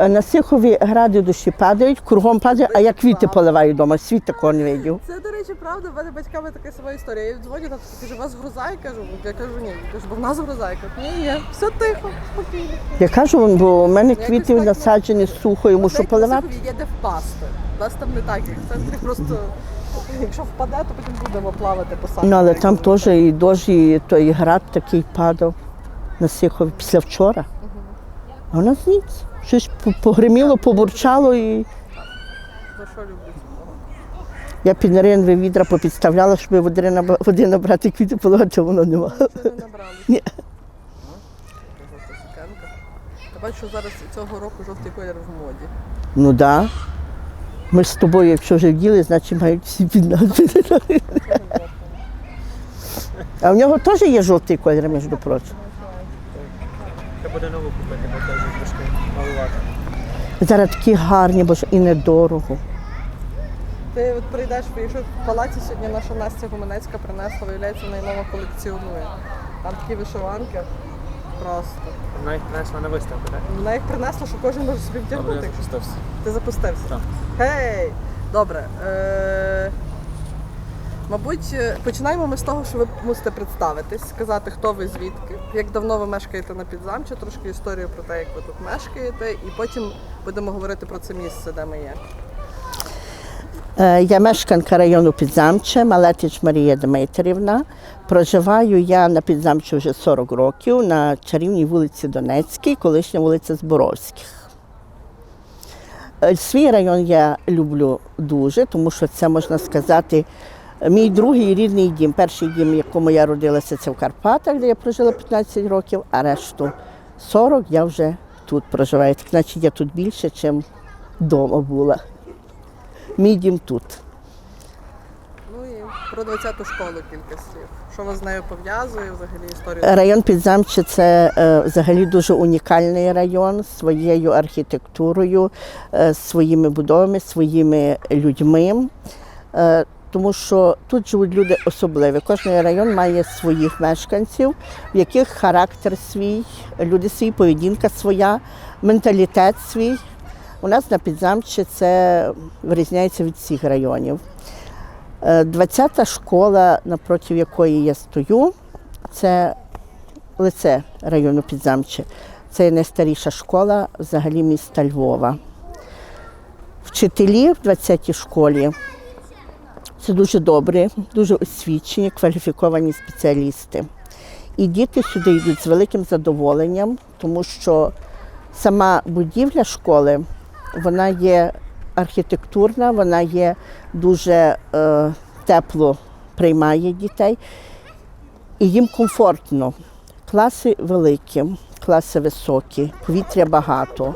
Е, На Сихові гради дощі падають, кругом падає, а я квіти поливаю вдома, світ такого не видів. Це, до речі, правда, в мене батьками така сама історія. Я їм дзвоню, там каже, у вас гроза, я кажу, я кажу, ні. Кажу, бо в нас гроза. Я кажу, ні, ні, все тихо, спокійно. Я кажу, бо у мене квіти насаджені сухо, і мушу поливати. є де впасти. У нас там не так, як в центрі просто, якщо впаде, то потім будемо плавати по самому. Ну, але там теж і дощ, і той град такий падав на Сихові після вчора. А у нас ніц. Щось погриміло, побурчало і я під ринве відра попідставляла, щоб води, наба- води набрати квіти поливати, а воно нема. Це не набрали. Ні. Та бачу, що зараз цього року жовтий колір в моді. Ну так. Да. Ми ж з тобою, якщо вже вділи, значить мають всі під нас. А в нього теж є жовтий колір, між прочим. Треба буде нову купити, бо теж. Зараз такі гарні, бо ж і недорого. Ти от прийдеш, якщо в палаці сьогодні наша Настя Гуменецька принесла, виявляється, вона мама колекціонує. Там такі вишиванки. Просто. Вона їх принесла на виставку, так? Вона їх принесла, що кожен може собі вдягнути. запустився. Ти запустився? Так. Гей! Добре. Е- мабуть, е, починаємо ми з того, що ви мусите представитись, сказати, хто ви звідки, як давно ви мешкаєте на підзамчі, трошки історію про те, як ви тут мешкаєте, і потім будемо говорити про це місце, де ми є. Е, Я мешканка району Підзамче, Малетич Марія Дмитрівна. Проживаю я на Підзамчі вже 40 років на чарівній вулиці Донецькій, колишня вулиця Зборовських. Е, Свій район я люблю дуже, тому що це можна сказати. Мій другий рідний дім. Перший дім, в якому я родилася, це в Карпатах, де я прожила 15 років, а решту 40 я вже тут проживаю. Так, значить, я тут більше, ніж вдома була. Мій дім тут. Ну і про 20-ту школу кілька слів. Що вас з нею пов'язує, взагалі історію? Район Підзамче це е, взагалі дуже унікальний район своєю архітектурою, е, своїми будовами, своїми людьми. Е, тому що тут живуть люди особливі. Кожен район має своїх мешканців, в яких характер свій, люди свій, поведінка своя, менталітет свій. У нас на Підзамче це вирізняється від всіх районів. Е, 20-та школа, напроти якої я стою, це лице району Підзамче. Це найстаріша школа взагалі міста Львова. Вчителі в 20-й школі це дуже добрі, дуже освічені, кваліфіковані спеціалісти. І діти сюди йдуть з великим задоволенням, тому що сама будівля школи вона є архітектурна, вона є дуже е, тепло приймає дітей і їм комфортно. Класи великі, класи високі, повітря багато.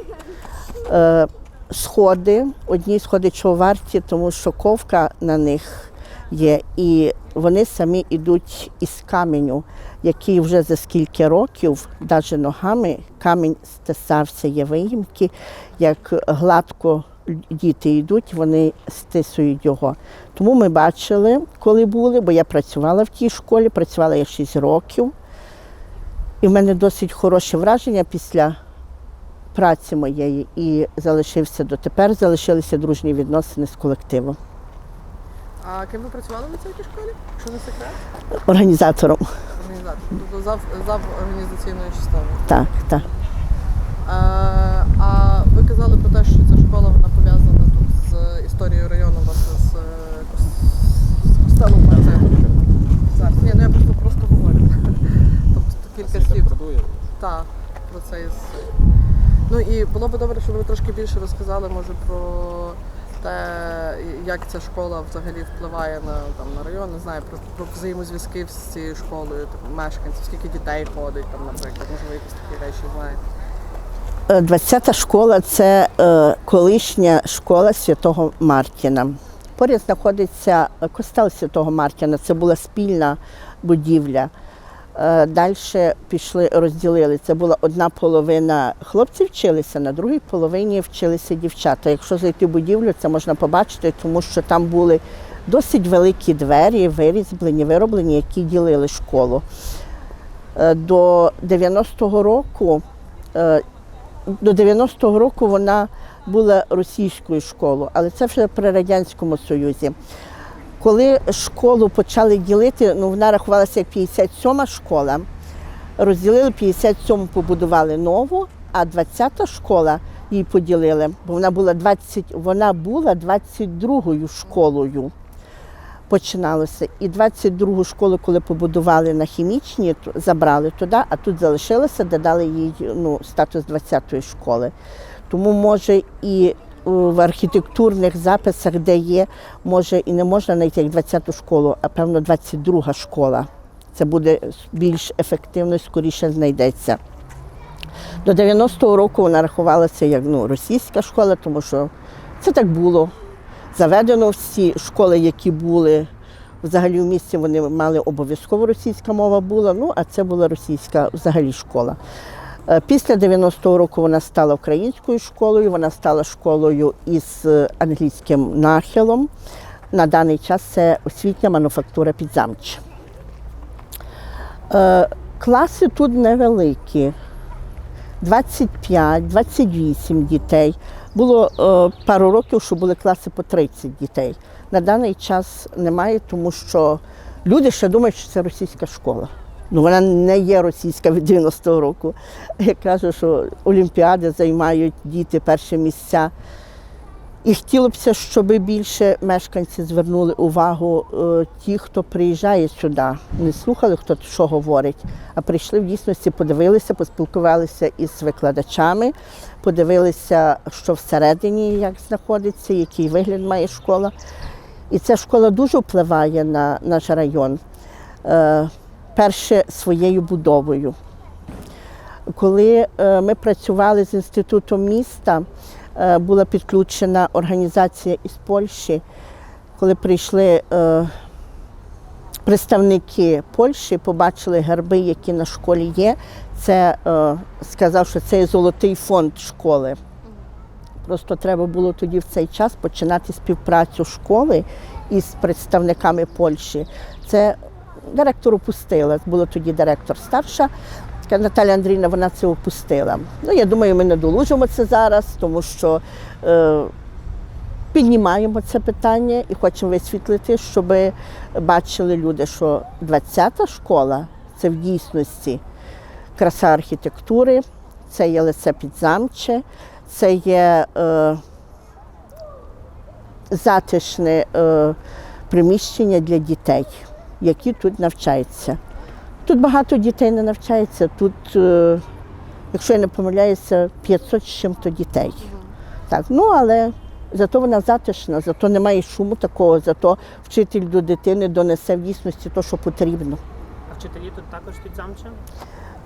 Е, сходи, одні сходи чого варті, тому що ковка на них є, і вони самі йдуть із каменю, який вже за скільки років, навіть ногами, камінь стисався, є виїмки, як гладко діти йдуть, вони стисують його. Тому ми бачили, коли були, бо я працювала в тій школі, працювала я 6 років. І в мене досить хороше враження після праці моєї і залишився дотепер, залишилися дружні відносини з колективом, А ким ви працювали на цій школі? Якщо не секрет? організатором. Організатор. Тобто зав, зав організаційної частини. Так, так. А, а ви казали про те, що ця школа вона пов'язана тут з історією району, власне, з, е, з костелом Зараз. Ні, ну я просто просто говорю. Тобто кілька слів. Так, про це із. Ну і було б добре, щоб ви трошки більше розказали, може, про те, як ця школа взагалі впливає на, там, на район, не знаю, про, про взаємозв'язки з цією школою, там, мешканців, скільки дітей ходить, там, наприклад, може, ви якісь такі речі знаєте. Е, 20-та школа це е, колишня школа Святого Мартіна. Поряд знаходиться е, костел Святого Мартіна, це була спільна будівля. Е, Далі пішли, розділили. Це була одна половина хлопців вчилися, на другій половині вчилися дівчата. Якщо зайти в будівлю, це можна побачити, тому що там були досить великі двері, вирізблені, вироблені, які ділили школу. Е, До 90-го року е, до 90-го року вона була російською школою, але це вже при Радянському Союзі. Коли школу почали ділити, ну вона рахувалася як 57 школа, розділили 57 побудували нову, а 20-та школа її поділили, бо вона була 20, вона була 22-ю школою. Починалося. І 22-гу школу, коли побудували на хімічній, забрали туди, а тут залишилося, де дали їй ну, статус 20-ї школи. Тому може і в архітектурних записах, де є, може і не можна знайти як 20-ту школу, а певно 22-га школа. Це буде більш ефективно і скоріше знайдеться. До 90-го року вона рахувалася як ну, російська школа, тому що це так було. Заведено всі школи, які були взагалі в місті, вони мали обов'язково російська мова була, ну а це була російська взагалі школа. Е, Після 90-го року вона стала українською школою, вона стала школою із е, англійським нахилом. На даний час це освітня мануфактура підзамча. Е, Класи тут невеликі. 25-28 дітей. Було е, пару років, що були класи по 30 дітей. На даний час немає, тому що люди ще думають, що це російська школа. Ну вона не є російська від 90-го року. Я кажу, що олімпіади займають діти перші місця. І хотілося б, щоб більше мешканці звернули увагу е, ті, хто приїжджає сюди, не слухали, хто що говорить, а прийшли в дійсності, подивилися, поспілкувалися із викладачами, подивилися, що всередині як знаходиться, який вигляд має школа. І ця школа дуже впливає на наш район. Перше своєю будовою. Коли е, ми працювали з інститутом міста, е, була підключена організація із Польщі. Коли прийшли е, представники Польщі, побачили герби, які на школі є. Це сказав, що це є золотий фонд школи. Просто треба було тоді в цей час починати співпрацю школи із представниками Польщі. Це директор опустила. Була тоді директор старша. Наталя Андрійовна, вона це опустила. Ну, я думаю, ми не долужимо це зараз, тому що е, піднімаємо це питання і хочемо висвітлити, щоб бачили люди, що 20-та школа це в дійсності краса архітектури, це є лице підзамче, це є е, затишне е, приміщення для дітей, які тут навчаються. Тут багато дітей не навчається. Тут, е, якщо я не помиляюся, 500 з чим-то дітей. Так, ну але зато вона затишна, зато немає шуму такого, зато вчитель до дитини донесе в дійсності те, що потрібно. А вчителі тут також під замчем?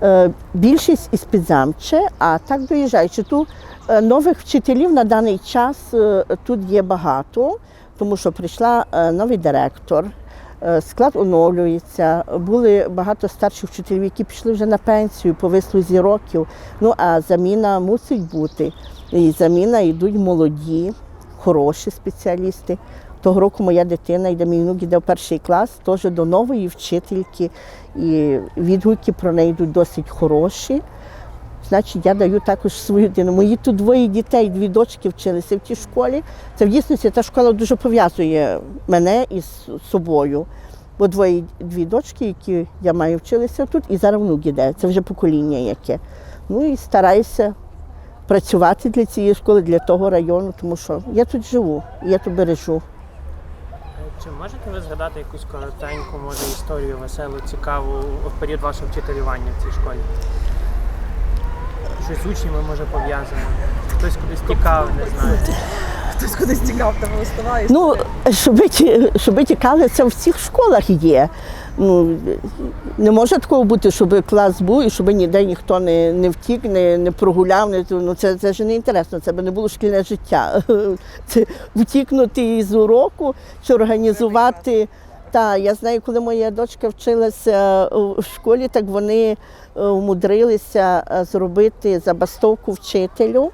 Е, Більшість із підзамче, а так доїжджаючи. Тут е, нових вчителів на даний час тут є багато, тому що прийшла новий директор, склад оновлюється. Були багато старших вчителів, які пішли вже на пенсію по вислузі років. Ну а заміна мусить бути. І заміна йдуть молоді, хороші спеціалісти. Того року моя дитина йде, мій внук йде в перший клас, теж до нової вчительки, і відгуки про неї йдуть досить хороші. Значить, я даю також свою дитину. Мої тут двоє дітей, дві дочки вчилися в тій школі. Це в дійсності та школа дуже пов'язує мене із собою. Бо двоє дві дочки, які я маю вчилися тут, і зараз внук іде. Це вже покоління яке. Ну і стараюся працювати для цієї школи, для того району, тому що я тут живу, я тут бережу. Чи можете ви згадати якусь коротеньку, може, історію веселу, цікаву в період вашого вчителювання в цій школі? Щось з учнями може пов'язано. Хтось кудись тікав, не знаю. Хтось кудись тікав, там листова Ну, щоб, ті- щоб тікали, це в всіх школах є. Ну, не може такого бути, щоб клас був і щоб ніде ніхто не, не втік, не, не прогуляв. Не, ну, це, це ж не інтересно, це б не було шкільне життя. Це втікнути із уроку чи організувати. Та, я знаю, коли моя дочка вчилася у школі, так вони е, умудрилися е, зробити забастовку вчителю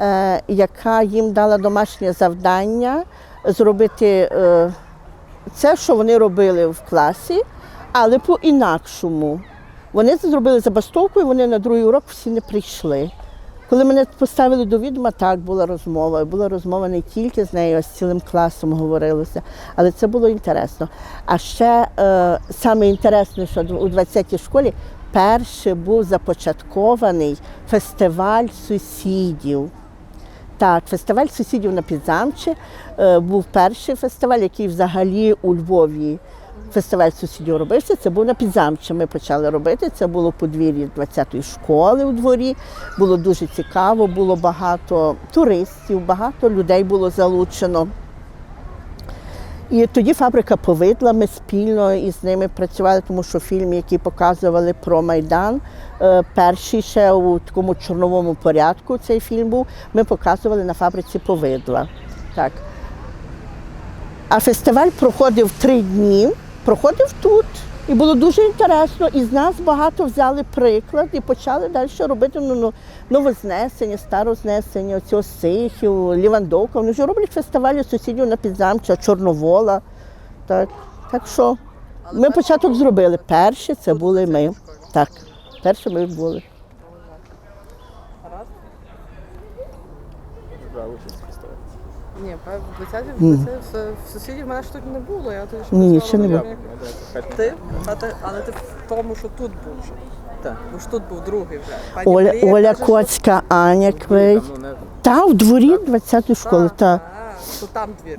е, яка їм дала домашнє завдання зробити е, це, що вони робили в класі, але по-інакшому. Вони зробили забастовку, і вони на другий урок всі не прийшли. Коли мене поставили до відома, так була розмова. Була розмова не тільки з нею, а з цілим класом говорилося. Але це було інтересно. А ще е, саме інтересне, що у 20-й школі перше був започаткований фестиваль сусідів. Так, фестиваль сусідів на Підзамче е, був перший фестиваль, який взагалі у Львові фестиваль сусідів робився. Це був на Підзамче. Ми почали робити. Це було у подвір'ї 20-ї школи у дворі. Було дуже цікаво, було багато туристів, багато людей було залучено. І тоді фабрика повидла, ми спільно із ними працювали, тому що фільм, який показували про Майдан, е, перший ще у такому чорновому порядку цей фільм був, ми показували на фабриці повидла. Так. А фестиваль проходив три дні, проходив тут. І було дуже інтересно. І з нас багато взяли приклад і почали далі робити ну, ну, новознесення, старознесення, цього Сихів, Лівандовка. Вони вже роблять фестивалі сусідів на Підзамча, Чорновола. Так, так що ми початок зробили. Перші це були ми. Так, перші ми були. Гаразд? Брав участь в фестивалі. Ні, в 20 в 20 в сусідів мене ж тут не було. Я тоді ще Ні, ще не було. Ти? А ти, але ти в тому, що тут був вже. Так. Бо ж тут був другий вже. Пані Оля, Марія Оля каже, що- Коцька, Аня Квей. Там, ну. Та в дворі 20-ї школи. Та. А, то там двір.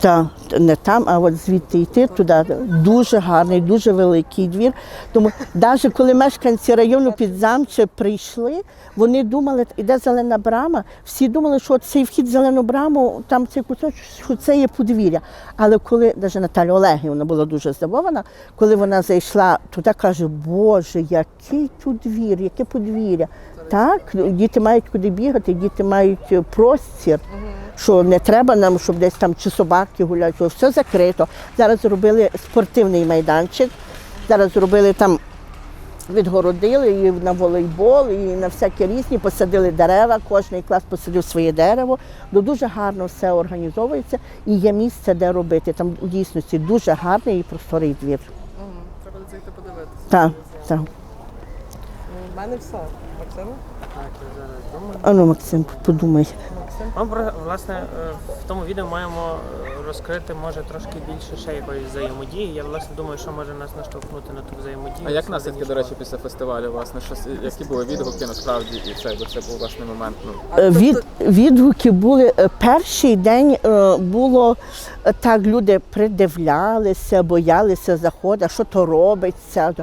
Так, не там, а от звідти йти туди. Дуже гарний, дуже великий двір. Тому навіть коли мешканці району Підзамче прийшли, вони думали, іде зелена брама. Всі думали, що цей вхід в зелену браму, там цей кусочок, що це є подвір'я. Але коли навіть Наталя Олегівна була дуже здивована, коли вона зайшла туди, каже, Боже, який тут двір, яке подвір'я. Так, діти мають куди бігати, діти мають е, простір що не треба нам, щоб десь там чи собаки гуляють, що все закрито. Зараз зробили спортивний майданчик, зараз зробили там. Відгородили і на волейбол, і на всякі різні, посадили дерева, кожен клас посадив своє дерево. Ну, дуже гарно все організовується і є місце, де робити. Там у дійсності дуже гарний і просторий двір. Треба зайти подивитися. Так, так. Мене все. Максима? Так, я зараз думаю. Ану, Максим, подумай. Максим? Ми власне е, в тому відео маємо е, розкрити може трошки більше ще якоїсь взаємодії. Я власне думаю, що може нас наштовхнути на ту взаємодію. А як наслідки, до речі, після фестивалю, власне, щось, які були відгуки насправді, і все, бо це був власне момент. Ну, Е, Від, тобто- відгуки були е, перший день е, було е, так, люди придивлялися, боялися заходу, що то робиться.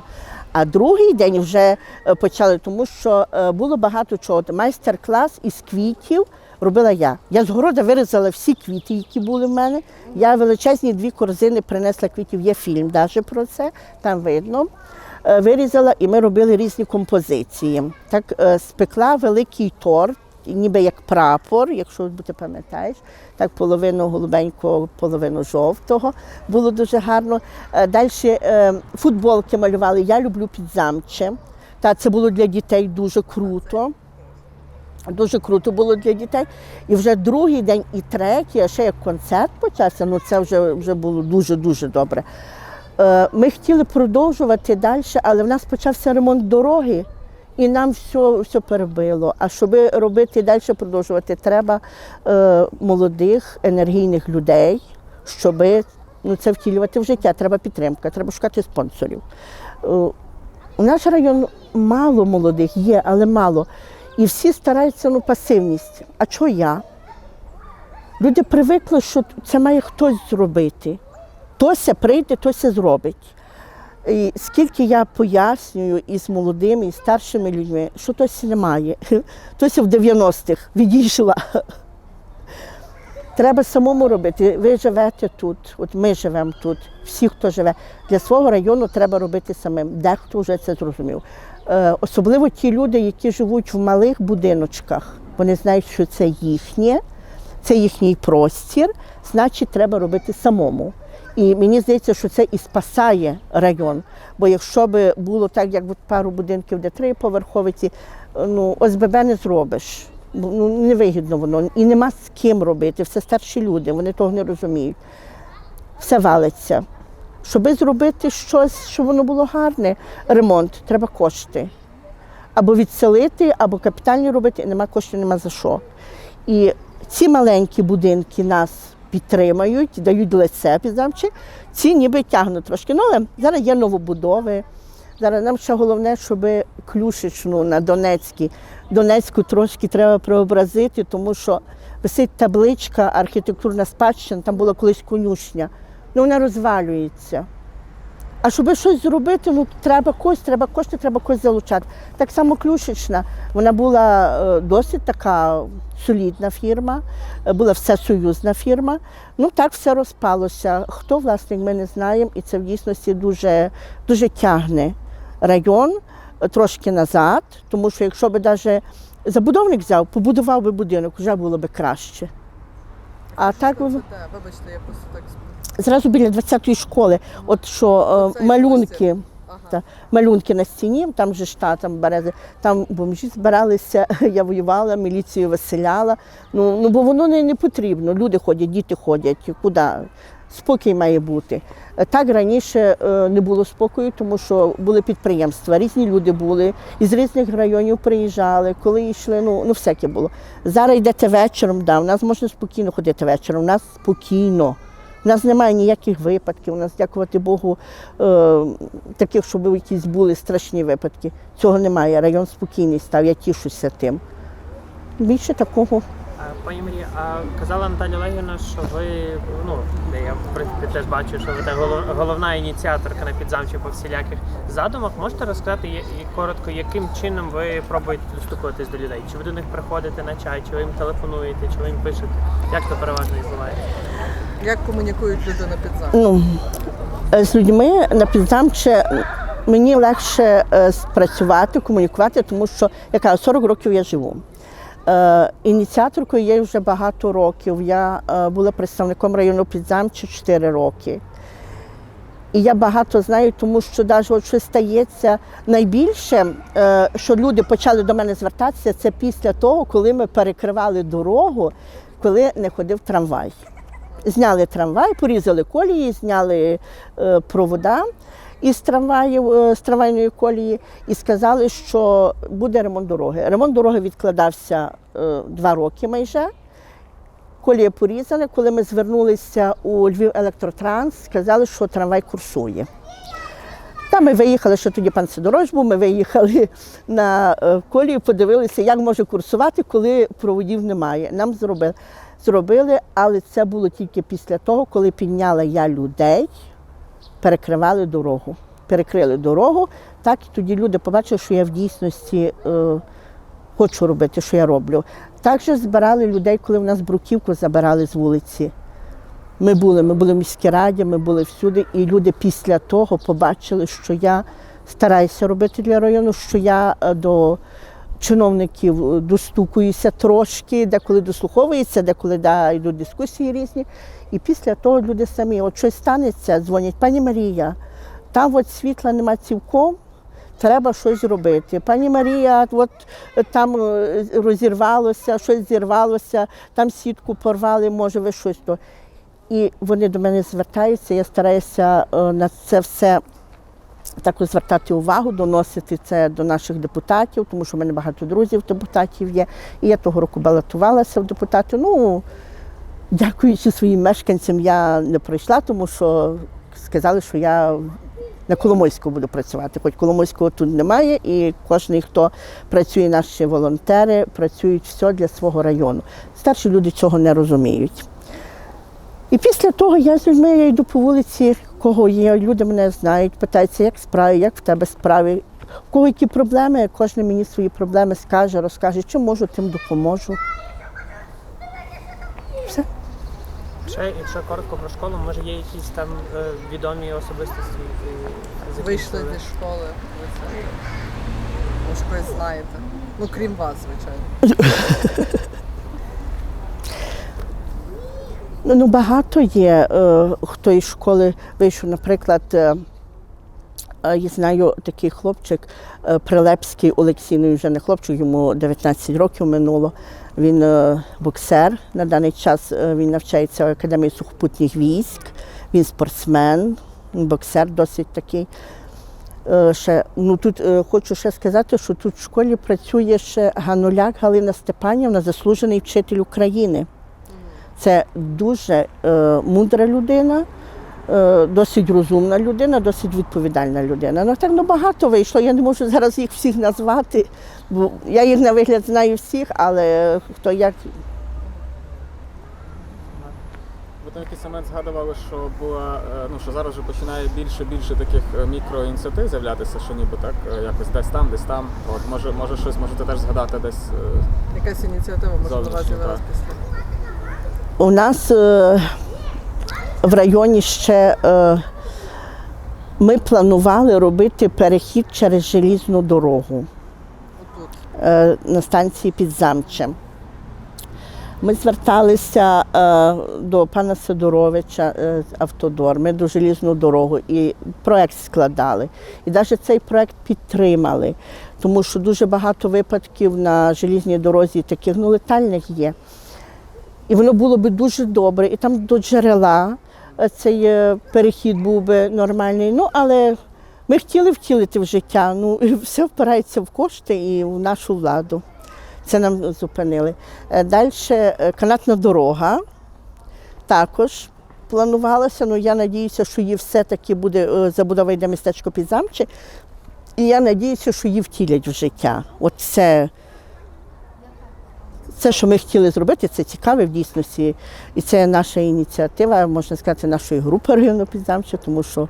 А другий день вже е, почали, тому що е, було багато чого. Майстер-клас із квітів робила я. Я з города вирізала всі квіти, які були в мене. Я величезні дві корзини принесла квітів. Є фільм навіть про це, там видно. Е, Вирізала і ми робили різні композиції. Так спекла великий торт, ніби як прапор, якщо ти пам'ятаєш, так половину голубенького, половину жовтого. Було дуже гарно. Далі футболки малювали. Я люблю підзамче. Та це було для дітей дуже круто. Дуже круто було для дітей. І вже другий день і третій, а ще як концерт почався, ну це вже, вже було дуже-дуже добре. Е, Ми хотіли продовжувати далі, але в нас почався ремонт дороги, і нам все, все перебило. А щоб робити далі, продовжувати, треба е, молодих, енергійних людей, щоб ну, це втілювати в життя. Треба підтримка, треба шукати спонсорів. Е, у наш район мало молодих є, але мало. І всі стараються ну, пасивність. А чого я? Люди привикли, що це має хтось зробити. Тося прийде, тося зробить. І скільки я пояснюю і з молодими, і старшими людьми, що Тосі немає. Тося в 90-х відійшла. Треба самому робити. Ви живете тут, от ми живемо тут, всі, хто живе. Для свого району треба робити самим. Дехто вже це зрозумів. Е, особливо ті люди, які живуть в малих будиночках. Вони знають, що це їхнє, це їхній простір, значить, треба робити самому. І мені здається, що це і спасає район. Бо якщо б було так, як пару будинків, де три поверховиці, ну ОСББ не зробиш. Ну, невигідно воно. І нема з ким робити. Все старші люди, вони того не розуміють. Все валиться. Щоби зробити щось, щоб воно було гарне, ремонт, треба кошти. або відселити, або капітальні робити, і нема коштів, нема за що. І ці маленькі будинки нас підтримають, дають лице підзамче, ці ніби тягнуть трошки. Ну, але зараз є новобудови. Зараз нам ще головне, щоб Клюшечну на Донецькій, Донецьку трошки треба преобразити, тому що висить табличка архітектурна спадщина, там була колись конюшня. Ну вона розвалюється. А щоб щось зробити, ну треба когось, треба кошти, треба когось залучати. Так само Клюшечна, вона була е, досить така солідна фірма, е, була всесоюзна фірма. Ну так все розпалося. Хто власник, ми не знаємо, і це в дійсності дуже, дуже тягне район е, трошки назад, тому що якщо би навіть забудовник взяв, побудував би будинок, вже було би краще. А так те, вибачте, я просто так Зразу біля 20-ї школи, от що е, малюнки, та, малюнки на стіні, там же ж та, там берези, там бомжі збиралися, я воювала, міліцію виселяла. Ну, ну бо воно не, не потрібно. Люди ходять, діти ходять, куди? Спокій має бути. Е, Так раніше е, не було спокою, тому що були підприємства, різні люди були, із різних районів приїжджали, коли йшли, ну, ну всяке було. Зараз йдете вечором, да, у нас можна спокійно ходити вечором, у нас спокійно. У нас немає ніяких випадків, у нас, дякувати Богу, е, таких, щоб якісь були страшні випадки. Цього немає. Район спокійний став, я тішуся тим. Більше такого. Пані Марія, а казала Наталя Олегівна, що ви, ну, я в принципі теж бачу, що ви та голов- головна ініціаторка на підзамчі по всіляких задумах. Можете розказати і коротко, яким чином ви пробуєте достукуватись до людей? Чи ви до них приходите на чай, чи ви їм телефонуєте, чи ви їм пишете? Як це переважно відбувається? Як комунікують люди на підзамку? Ну, е, з людьми на підзамче мені легше е, спрацювати, комунікувати, тому що я кажу, 40 років я живу. Е, Ініціаторкою є вже багато років. Я була представником району підзамче 4 роки. І я багато знаю, тому що навіть от що стається найбільше, що люди почали до мене звертатися, це після того, коли ми перекривали дорогу, коли не ходив трамвай. Зняли трамвай, порізали колії, зняли е, провода із трамваїв, е, з трамвайної колії і сказали, що буде ремонт дороги. Ремонт дороги відкладався е, два роки майже. Колія порізана. Коли ми звернулися у Львів електротранс, сказали, що трамвай курсує. Та ми виїхали, що тоді пан Сидорож був, ми виїхали на колію, подивилися, як може курсувати, коли проводів немає. Нам зробили, зробили, але це було тільки після того, коли підняла я людей, перекривали дорогу. Перекрили дорогу, так і тоді люди побачили, що я в дійсності е, хочу робити, що я роблю. Також збирали людей, коли в нас бруківку забирали з вулиці. Ми були, ми були в міській раді, ми були всюди, і люди після того побачили, що я стараюся робити для району, що я е, до чиновників е, достукуюся трошки, деколи дослуховуються, деколи да, йдуть дискусії різні. І після того люди самі, от щось станеться, дзвонять, пані Марія, там от світла нема цілком. Треба щось робити. Пані Марія, от е, там е, розірвалося, щось зірвалося, там сітку порвали, може ви щось то. І вони до мене звертаються, я стараюся на це все також звертати увагу, доносити це до наших депутатів, тому що в мене багато друзів депутатів є. І я того року балотувалася в депутати. Ну, дякуючи своїм мешканцям, я не пройшла, тому що сказали, що я на Коломойську буду працювати. Хоч Коломойського тут немає, і кожен, хто працює, наші волонтери, працюють все для свого району. Старші люди цього не розуміють. І після того я з людьми я йду по вулиці, кого є, люди мене знають, питаються, як справи, як в тебе справи, у кого які проблеми, кожен мені свої проблеми скаже, розкаже, чим можу, тим допоможу. Все. Ще, якщо коротко про школу, може є якісь там е, відомі особистості, які Вийшли закінчили? зі школи. ви це, Ви знаєте. Ну, крім вас, звичайно. Ну, багато є, е, хто із школи вийшов, наприклад, е, е, я знаю такий хлопчик Прилепський Олексій, ну, вже не хлопчик, йому 19 років минуло. Він боксер. На даний час він навчається в Академії сухопутних військ, він спортсмен, боксер досить такий. Ще, ну, тут хочу ще сказати, що тут в школі працює ще Гануляк Галина Степанівна, заслужений вчитель України. Це дуже е, мудра людина, е, досить розумна людина, досить відповідальна людина. Ну так ну, багато вийшло. Я не можу зараз їх всіх назвати, бо я їх на вигляд знаю всіх, але хто як Ви там якийсь момент згадували, що була, е, ну що зараз вже починає більше більше таких е, мікроініціатив з'являтися, що ніби так е, якось десь там, десь там. От може, може щось можете теж згадати десь. Якась ініціатива може вас Зовнішньо, після. У нас е, в районі ще е, ми планували робити перехід через желізну дорогу е, на станції під Замчем. Ми зверталися до пана Сидоровича е, Автодор, ми до желізну дорогу і проект складали. І навіть цей проект підтримали, тому що дуже багато випадків на желізній дорозі таких ну, летальних є. І воно було би дуже добре. І там до джерела е, цей е, перехід був би нормальний. Ну, але ми хотіли втілити в життя. Ну, і все впирається в кошти і в нашу владу. Це нам зупинили. Далі канатна дорога також планувалася. Ну, я надіюся, що її все-таки буде е, забудова йде містечко Підзамче. І я надіюся, що її втілять в життя. От це, це, що ми хотіли зробити, це цікаве в дійсності. І це наша ініціатива, можна сказати, нашої групи району Підзамче, тому що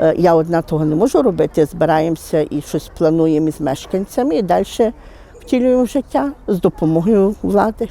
е, я одна того не можу робити. Збираємося і щось плануємо із мешканцями, і далі втілюємо життя з допомогою влади.